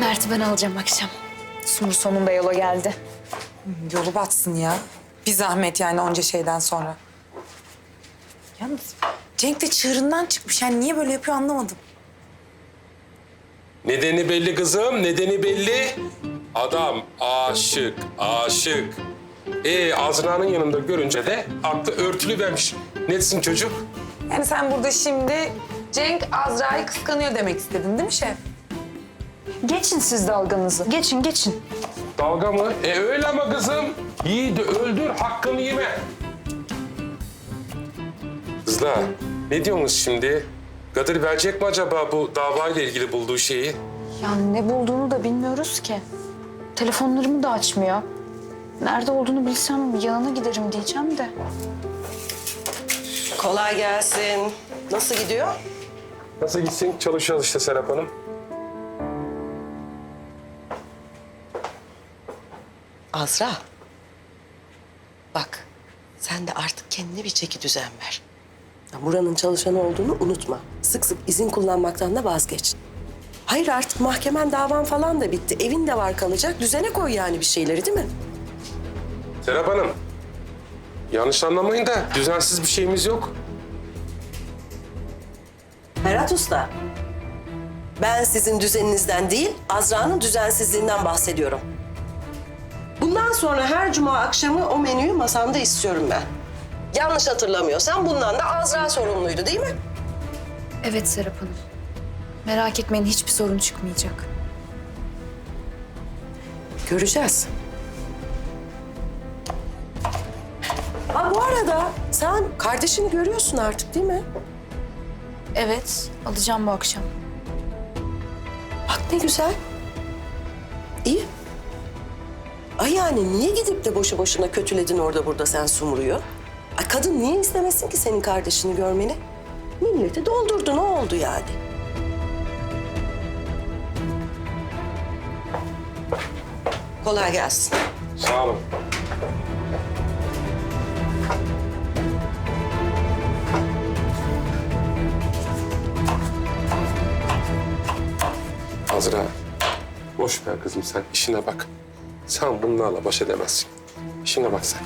Mert'i ben alacağım akşam. Sumur sonunda yola geldi. Yolu batsın ya. Bir zahmet yani onca şeyden sonra. Yalnız Cenk de çığırından çıkmış. Yani niye böyle yapıyor anlamadım. Nedeni belli kızım, nedeni belli. Adam aşık, aşık. Ee, Azra'nın yanında görünce de aklı örtülü vermiş. Netsin çocuk? Yani sen burada şimdi Cenk Azra'yı kıskanıyor demek istedin değil mi şef? Geçin siz dalganızı. Geçin geçin. Dalga mı? E öyle ama kızım. Yiğidi öldür, hakkını yeme. Kızlar, ne diyorsunuz şimdi? Kadir verecek mi acaba bu davayla ilgili bulduğu şeyi? Ya ne bulduğunu da bilmiyoruz ki. Telefonlarımı da açmıyor. Nerede olduğunu bilsem yanına giderim diyeceğim de. Kolay gelsin. Nasıl gidiyor? Nasıl gitsin? Çalışıyoruz işte Serap Hanım. Azra. Bak, sen de artık kendine bir çeki düzen ver. Ya Buranın çalışanı olduğunu unutma. Sık sık izin kullanmaktan da vazgeç. Hayır artık mahkemen davan falan da bitti. Evin de var kalacak. Düzene koy yani bir şeyleri değil mi? Serap Hanım, yanlış anlamayın da düzensiz bir şeyimiz yok. Berat Usta. Ben sizin düzeninizden değil, Azra'nın düzensizliğinden bahsediyorum. Bundan sonra her cuma akşamı o menüyü masanda istiyorum ben. Yanlış hatırlamıyorsam bundan da Azra sorumluydu değil mi? Evet Serap Hanım. Merak etmeyin hiçbir sorun çıkmayacak. Göreceğiz. Ha bu arada sen kardeşini görüyorsun artık değil mi? Evet alacağım bu akşam. Bak ne güzel. İyi. Ay yani niye gidip de boşu boşuna kötüledin orada burada sen Sumru'yu? Ay kadın niye istemesin ki senin kardeşini görmeni? Milleti doldurdu ne oldu yani? Kolay gelsin. Sağ olun. Azra, boş ver kızım sen işine bak. Sen bunlarla baş edemezsin. İşine bak sen.